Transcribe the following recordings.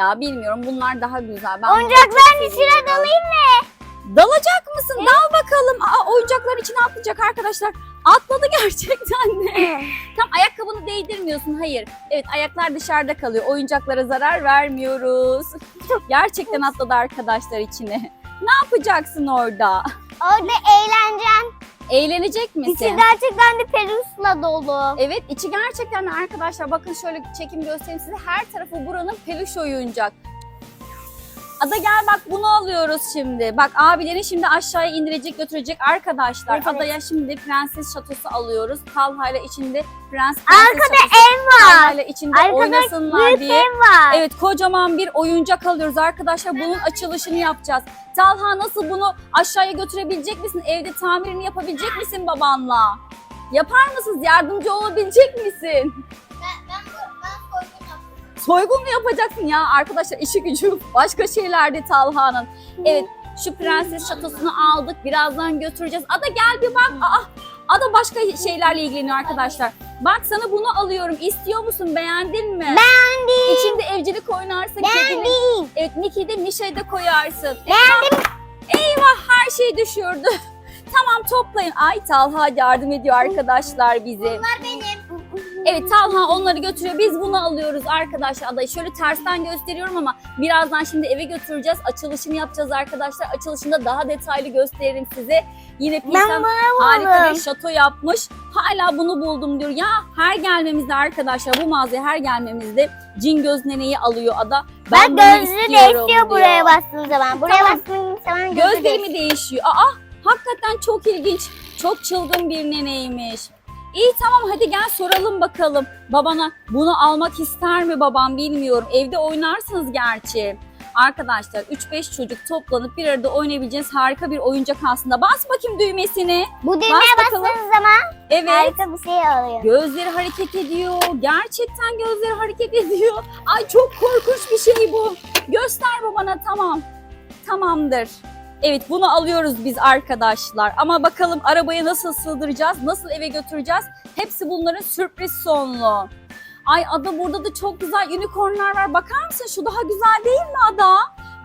Ya bilmiyorum bunlar daha güzel. Ben Oyuncakların içine dalayım mı? Dalacak mısın? Dal bakalım. Aa, oyuncakların içine atlayacak arkadaşlar. Atladı gerçekten de. Tam ayakkabını değdirmiyorsun. Hayır. Evet ayaklar dışarıda kalıyor. Oyuncaklara zarar vermiyoruz. Gerçekten atladı arkadaşlar içine. Ne yapacaksın orada? Orada eğleneceğim. Eğlenecek misin? İçi gerçekten de peluşla dolu. Evet içi gerçekten de arkadaşlar bakın şöyle çekim göstereyim size. Her tarafı buranın peluş oyuncak. Ada gel bak bunu alıyoruz şimdi. Bak abilerin şimdi aşağıya indirecek götürecek arkadaşlar. Evet, evet. Adaya şimdi prenses şatosu alıyoruz. Talha'yla içinde prens prenses Arkada şatosu. ev var. Talha'yla içinde Arkada oynasınlar diye. ev var. Evet kocaman bir oyuncak alıyoruz arkadaşlar. Bunun açılışını yapacağız. Talha nasıl bunu aşağıya götürebilecek misin? Evde tamirini yapabilecek misin babanla? Yapar mısınız? Yardımcı olabilecek misin? Soygun mu yapacaksın ya arkadaşlar işi gücü başka şeylerdi Talha'nın. Evet şu prenses şatosunu aldık birazdan götüreceğiz. Ada gel bir bak. Aa, Ada başka şeylerle ilgileniyor arkadaşlar. Bak sana bunu alıyorum. İstiyor musun? Beğendin mi? Beğendim. İçinde evcilik oynarsın. kedini- Beğendim. Evet Mickey de Mişe'yi de koyarsın. Beğendim. Eyvah her şeyi düşürdü. tamam toplayın. Ay Talha yardım ediyor arkadaşlar bize. Bunlar benim. Evet Talha onları götürüyor. Biz bunu alıyoruz arkadaşlar adayı. Şöyle tersten gösteriyorum ama birazdan şimdi eve götüreceğiz. Açılışını yapacağız arkadaşlar. Açılışında daha detaylı gösteririm size. Yine Ben bunu harika bir şato yapmış. Hala bunu buldum diyor. Ya her gelmemizde arkadaşlar bu mağazaya her gelmemizde cin göz neneyi alıyor ada. Bak bunu gözlüğü değişiyor diyor. buraya bastığın zaman. Buraya Tamam. bastığın zaman değişiyor. mi değişiyor? Aa hakikaten çok ilginç. Çok çılgın bir neneymiş. İyi tamam hadi gel soralım bakalım. Babana bunu almak ister mi babam bilmiyorum. Evde oynarsınız gerçi. Arkadaşlar 3-5 çocuk toplanıp bir arada oynayabileceğiniz harika bir oyuncak aslında. Bas bakayım düğmesini. Bu düğmeye Bas bakalım. bastığın zaman Evet. harika bir şey oluyor. Gözleri hareket ediyor. Gerçekten gözleri hareket ediyor. Ay çok korkunç bir şey bu. Göster babana tamam. Tamamdır. Evet bunu alıyoruz biz arkadaşlar. Ama bakalım arabaya nasıl sığdıracağız, nasıl eve götüreceğiz. Hepsi bunların sürpriz sonlu. Ay Ada burada da çok güzel unicornlar var. Bakar mısın şu daha güzel değil mi Ada?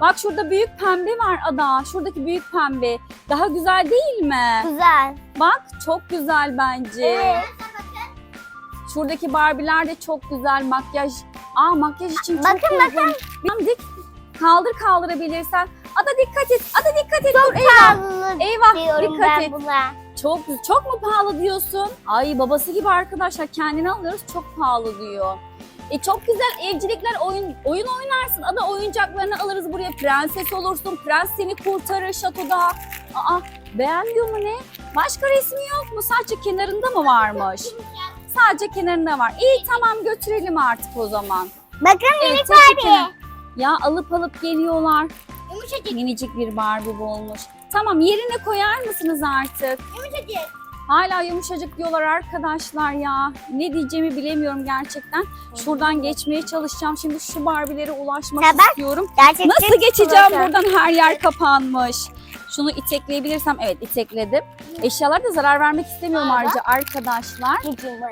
Bak şurada büyük pembe var Ada. Şuradaki büyük pembe. Daha güzel değil mi? Güzel. Bak çok güzel bence. Evet. Şuradaki Barbie'ler de çok güzel makyaj. Aa makyaj için çok Bakın, uygun. Bir dik kaldır kaldırabilirsen. Ada dikkat et. Ada dikkat et. Dur eyvah. Pahalı Eyvah diyorum dikkat ben et. buna. Çok çok mu pahalı diyorsun? Ay babası gibi arkadaşlar kendini alıyoruz çok pahalı diyor. E çok güzel evcilikler oyun oyun oynarsın. Ada oyuncaklarını alırız buraya. Prenses olursun. Prens seni kurtarır şatoda. Aa beğenmiyor mu ne? Başka resmi yok mu? Sadece kenarında mı varmış? Sadece kenarında var. İyi tamam götürelim artık o zaman. Bakın Evet, minik Barbie. Ya alıp alıp geliyorlar. Yumuşacık. Minicik bir Barbie olmuş. Tamam yerine koyar mısınız artık? Yumuşacık. Hala yumuşacık diyorlar arkadaşlar ya. Ne diyeceğimi bilemiyorum gerçekten. Şuradan geçmeye çalışacağım. Şimdi şu Barbie'lere ulaşmak bak, istiyorum. Gerçekten Nasıl geçeceğim buradan her yer kapanmış. Şunu itekleyebilirsem evet itekledim. Eşyalara da zarar vermek istemiyorum Aa, ayrıca arkadaşlar.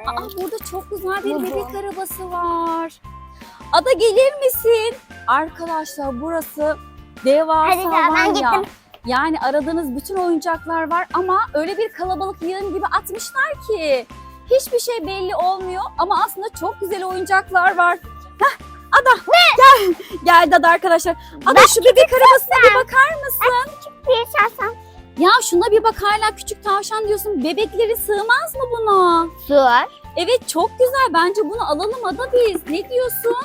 Aa burada çok güzel bir bebek arabası var. Ada gelir misin? Arkadaşlar burası devasa Hadi var ben ya. gittim. Yani aradığınız bütün oyuncaklar var ama öyle bir kalabalık yığın gibi atmışlar ki hiçbir şey belli olmuyor ama aslında çok güzel oyuncaklar var. Heh, Ada gel. Geldi Ada arkadaşlar. Ada şu bebek arabasına bir bakar mısın? Bir şahsen. Ya şuna bir bak hala küçük tavşan diyorsun. Bebekleri sığmaz mı buna? Su var. Evet çok güzel. Bence bunu alalım Ada biz. Ne diyorsun?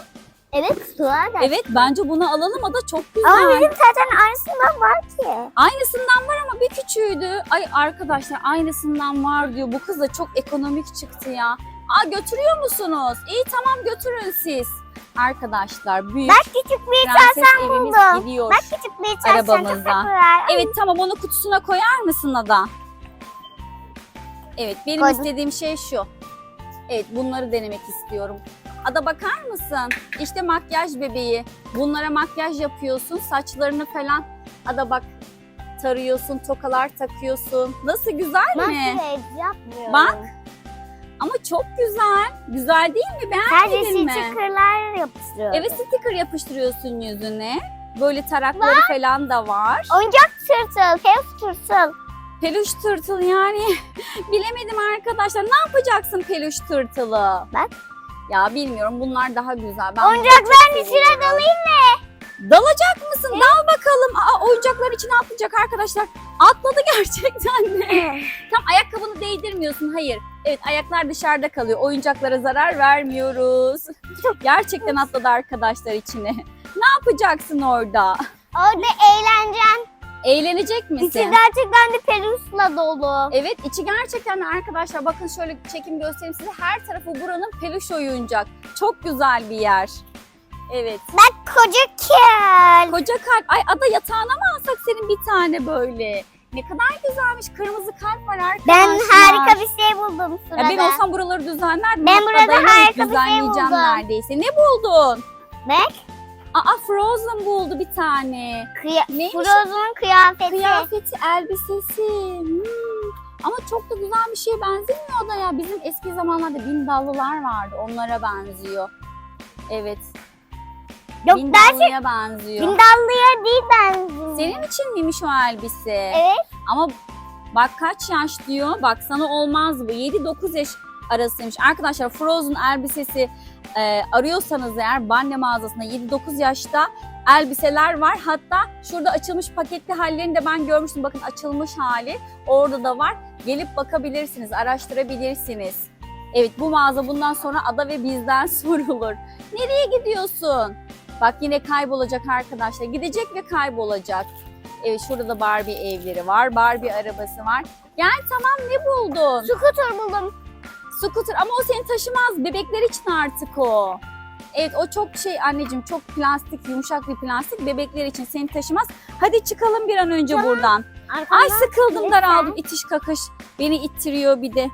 Evet su var da. Evet bence bunu alalım Ada çok Ama güzel. bizim zaten aynısından var ki. Aynısından var ama bir küçüğüydü. Ay arkadaşlar aynısından var diyor. Bu kız da çok ekonomik çıktı ya. Aa götürüyor musunuz? İyi tamam götürün siz. Arkadaşlar büyük Bak küçük bir evimiz buldum. gidiyor. Bak küçük bir var. Evet tamam onu kutusuna koyar mısın Ada? Evet benim Koydum. istediğim şey şu. Evet bunları denemek istiyorum. Ada bakar mısın? İşte makyaj bebeği. Bunlara makyaj yapıyorsun. Saçlarını falan. Ada bak tarıyorsun, tokalar takıyorsun. Nasıl güzel mi? Makyaj yapmıyorum. Bak. Ama çok güzel. Güzel değil mi? Sadece Beğenmedin mi? stickerlar yapıştırıyor. Evet sticker yapıştırıyorsun yüzüne. Böyle tarakları falan da var. Oyuncak tırtıl, hev tırtıl. Peluş tırtıl yani bilemedim arkadaşlar. Ne yapacaksın peluş tırtılı? Bak. Ya bilmiyorum bunlar daha güzel. Ben Oyuncakların içine dalayım mı? Dalacak mısın? Dal bakalım. Aa, oyuncaklar içine atlayacak arkadaşlar. Atladı gerçekten de. Tam ayakkabını değdirmiyorsun. Hayır. Evet ayaklar dışarıda kalıyor. Oyuncaklara zarar vermiyoruz. Gerçekten atladı arkadaşlar içine. Ne yapacaksın orada? Orada eğleneceğim. Eğlenecek misin? İçi gerçekten de peluşla dolu. Evet içi gerçekten de arkadaşlar bakın şöyle çekim göstereyim size. Her tarafı buranın peluş oyuncak. Çok güzel bir yer. Evet. Bak koca kel. Koca kalp. Ay ada yatağına mı alsak senin bir tane böyle? Ne kadar güzelmiş. Kırmızı kalp var arkadaşlar. Ben harika bir şey buldum Ya sırada. ben olsam buraları düzenlerdim. Ben burada harika bir şey buldum. neredeyse. Ne buldun? Bak. Aa Frozen buldu bir tane. Kıya Neymiş? Frozen'ın kıyafeti. Kıyafeti, elbisesi. Hmm. Ama çok da güzel bir şeye benzemiyor da ya. Bizim eski zamanlarda bin dallılar vardı. Onlara benziyor. Evet. Yok bin dallıya benziyor. bindallıya değil ben. Senin için miymiş o elbise? Evet. Ama bak kaç yaş diyor. Bak sana olmaz bu. 7-9 yaş arasıymış. Arkadaşlar Frozen elbisesi e, arıyorsanız eğer Banne mağazasında 7-9 yaşta elbiseler var. Hatta şurada açılmış paketli hallerini de ben görmüştüm. Bakın açılmış hali orada da var. Gelip bakabilirsiniz, araştırabilirsiniz. Evet bu mağaza bundan sonra ada ve bizden sorulur. Nereye gidiyorsun? Bak yine kaybolacak arkadaşlar. Gidecek ve kaybolacak. Evet şurada da Barbie evleri var. Barbie arabası var. Gel tamam ne buldun? Scooter buldum. Scooter ama o seni taşımaz. Bebekler için artık o. Evet o çok şey anneciğim çok plastik yumuşak bir plastik bebekler için seni taşımaz. Hadi çıkalım bir an önce Tamam. buradan. Ay sıkıldım daraldım itiş kakış. Beni ittiriyor bir de.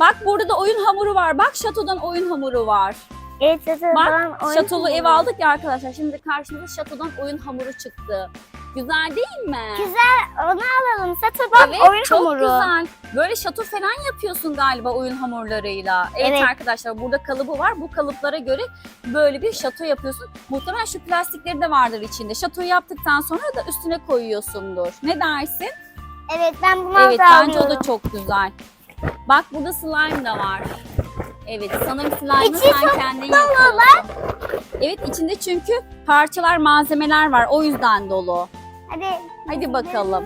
Bak burada da oyun hamuru var. Bak şatodan oyun hamuru var. Evet şatodan Bak oyun şatolu ev hamuru. aldık ya arkadaşlar. Şimdi karşımıza şatodan oyun hamuru çıktı. Güzel değil mi? Güzel onu alalım. Şatodan Evet oyun çok hamuru. güzel. Böyle şato falan yapıyorsun galiba oyun hamurlarıyla. Evet, Evet. arkadaşlar burada kalıbı var. Bu kalıplara göre böyle bir şato yapıyorsun. Muhtemelen şu plastikleri de vardır içinde. Şatoyu yaptıktan sonra da üstüne koyuyorsundur. Ne dersin? Evet ben bunu evet da bence o alıyorum. da çok güzel. Bak burada slime da var. Evet sanırım slime'ı sen kendin yapıyorsun. Evet içinde çünkü parçalar malzemeler var o yüzden dolu. Hadi. Hadi bakalım.